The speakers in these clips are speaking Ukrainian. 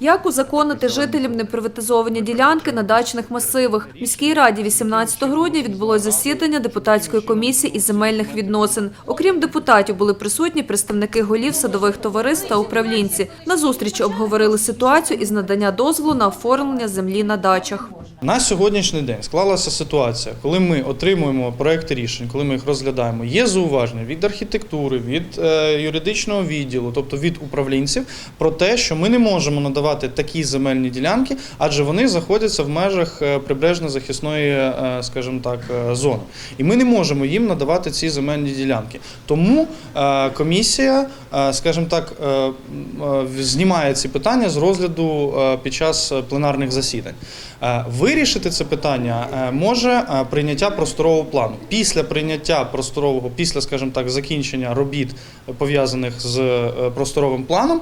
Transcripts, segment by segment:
Як узаконити жителям неприватизовані ділянки на дачних масивах? В міській раді 18 грудня відбулось засідання депутатської комісії із земельних відносин. Окрім депутатів, були присутні представники голів садових товариств та управлінці. На зустрічі обговорили ситуацію із надання дозволу на оформлення землі на дачах. На сьогоднішній день склалася ситуація, коли ми отримуємо проекти рішень, коли ми їх розглядаємо. Є зауваження від архітектури, від е, юридичного відділу, тобто від управлінців, про те, що ми не можемо надавати такі земельні ділянки, адже вони знаходяться в межах е, прибережно-захисної, е, скажімо так, зони. І ми не можемо їм надавати ці земельні ділянки. Тому комісія, скажімо так, знімає ці питання з розгляду під час пленарних засідань. Е, Вирішити це питання е, може е, прийняття просторового плану. Після прийняття просторового, після, скажімо так, закінчення робіт е, пов'язаних з просторовим планом,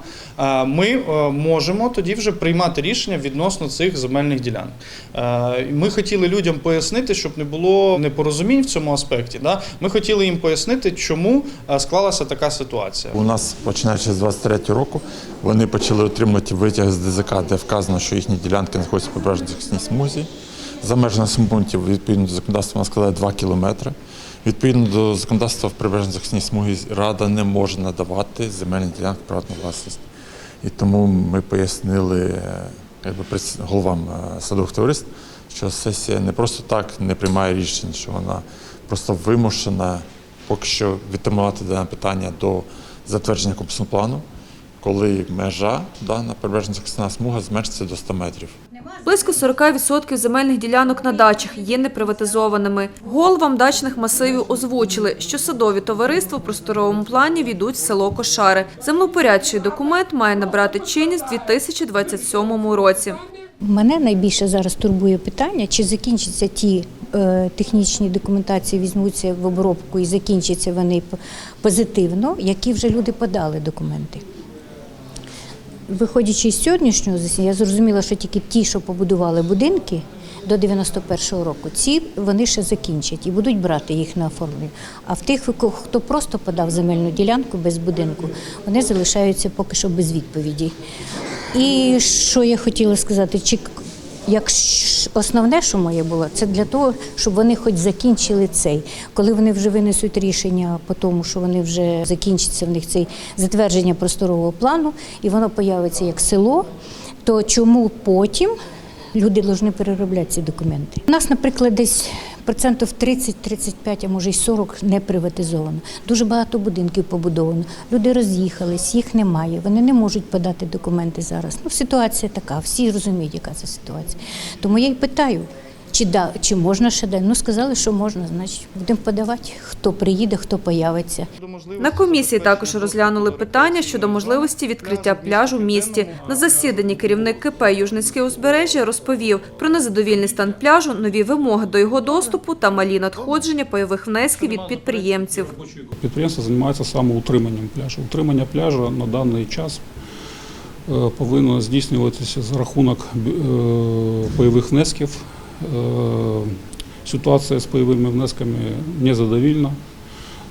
ми можемо тоді вже приймати рішення відносно цих земельних ділянок. Ми хотіли людям пояснити, щоб не було непорозумінь в цьому аспекті. Ми хотіли їм пояснити, чому склалася така ситуація. У нас, починаючи з 23 року, вони почали отримувати витяг з ДЗК, де вказано, що їхні ділянки знаходяться в прибережній захисній смузі. За межами пунктів, відповідно до законодавства, вона складає 2 кілометри. Відповідно до законодавства в прибережній захисній смузі Рада не може надавати земельні ділянки приватну власність. І тому ми пояснили е, якби, головам е, садових товариств, що сесія не просто так не приймає рішень, що вона просто вимушена поки що відтермінувати дане питання до затвердження комплексного плану, коли межа дана прибережна захисна смуга зменшиться до 100 метрів. Близько 40% земельних ділянок на дачах є неприватизованими. Головам дачних масивів озвучили, що садові товариства в просторовому плані війдуть в село Кошари. Землепорядчий документ має набрати чинність у 2027 році. Мене найбільше зараз турбує питання, чи закінчаться ті е, технічні документації, візьмуться в обробку і закінчаться вони позитивно, які вже люди подали документи. Виходячи з сьогоднішнього засідання, я зрозуміла, що тільки ті, що побудували будинки до 91-го року, ці вони ще закінчать і будуть брати їх на оформлення. А в тих, хто просто подав земельну ділянку без будинку, вони залишаються поки що без відповіді. І що я хотіла сказати, чи як основне, що моє було, це для того, щоб вони хоч закінчили цей. Коли вони вже винесуть рішення по тому, що вони вже закінчиться в них цей затвердження просторового плану, і воно появиться як село, то чому потім люди повинні переробляти ці документи? У нас, наприклад, десь процентів 30-35, а може й 40 не приватизовано. Дуже багато будинків побудовано. Люди роз'їхались, їх немає. Вони не можуть подати документи зараз. Ну, ситуація така, всі розуміють, яка це ситуація. Тому я й питаю. Чи да, чи можна ще дати? Ну сказали, що можна, значить будемо подавати. Хто приїде, хто появиться. На комісії також розглянули питання щодо можливості відкриття пляжу в місті. На засіданні керівник КП Южницьке узбережжя розповів про незадовільний стан пляжу, нові вимоги до його доступу та малі надходження пайових внесків від підприємців. Підприємство займається саме утриманням пляжу. Утримання пляжу на даний час е, повинно здійснюватися за рахунок е, пайових внесків. Е, Ситуація з пайовими внесками незадовільна.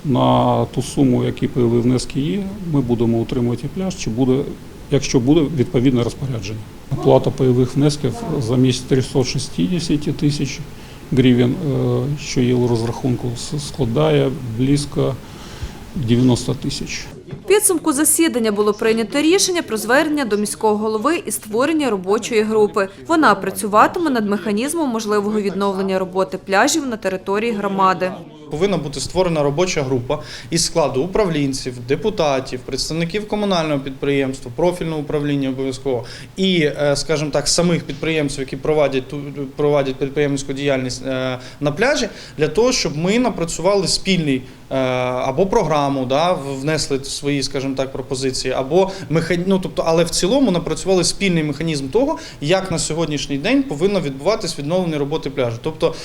На ту суму, які пайові внески є, ми будемо утримувати пляж, чи буде, якщо буде відповідне розпорядження. Оплата пайових внесків за місяць 360 тисяч гривень, е, що є у розрахунку, складає близько 90 тисяч. Підсумку засідання було прийнято рішення про звернення до міського голови і створення робочої групи. Вона працюватиме над механізмом можливого відновлення роботи пляжів на території громади. Повинна бути створена робоча група із складу управлінців, депутатів, представників комунального підприємства, профільного управління обов'язково і, е, скажімо так, самих підприємців, які проводять проводять підприємницьку діяльність е, на пляжі, для того, щоб ми напрацювали спільний е, або програму, да, внесли свої, скажімо так, пропозиції, або механізм, ну, тобто, але в цілому напрацювали спільний механізм того, як на сьогоднішній день повинно відбуватись відновлення роботи пляжу. Тобто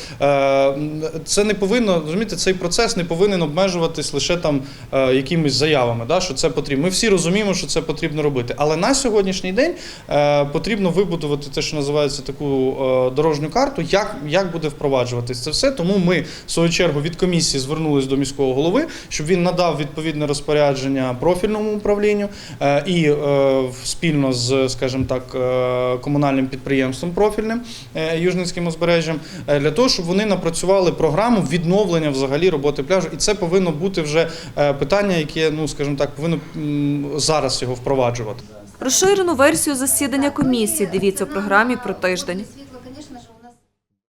це не повинно розумієте, цей процес не повинен обмежуватись лише там е, якимись заявами, да, що це потрібно. Ми всі розуміємо, що це потрібно робити. Але на сьогоднішній день е, потрібно вибудувати те, що називається таку е, дорожню карту, як, як буде впроваджуватись це все. Тому ми в свою чергу від комісії звернулись до міського голови, щоб він надав відповідне розпорядження профільному управлінню і спільно з, скажімо так, комунальним підприємством профільним Южницьким узбережжям для того, щоб вони напрацювали програму відновлення взагалі роботи пляжу. І це повинно бути вже е, питання, яке, ну скажімо так, повинно зараз його впроваджувати. Розширену версію засідання комісії дивіться у програмі про тиждень.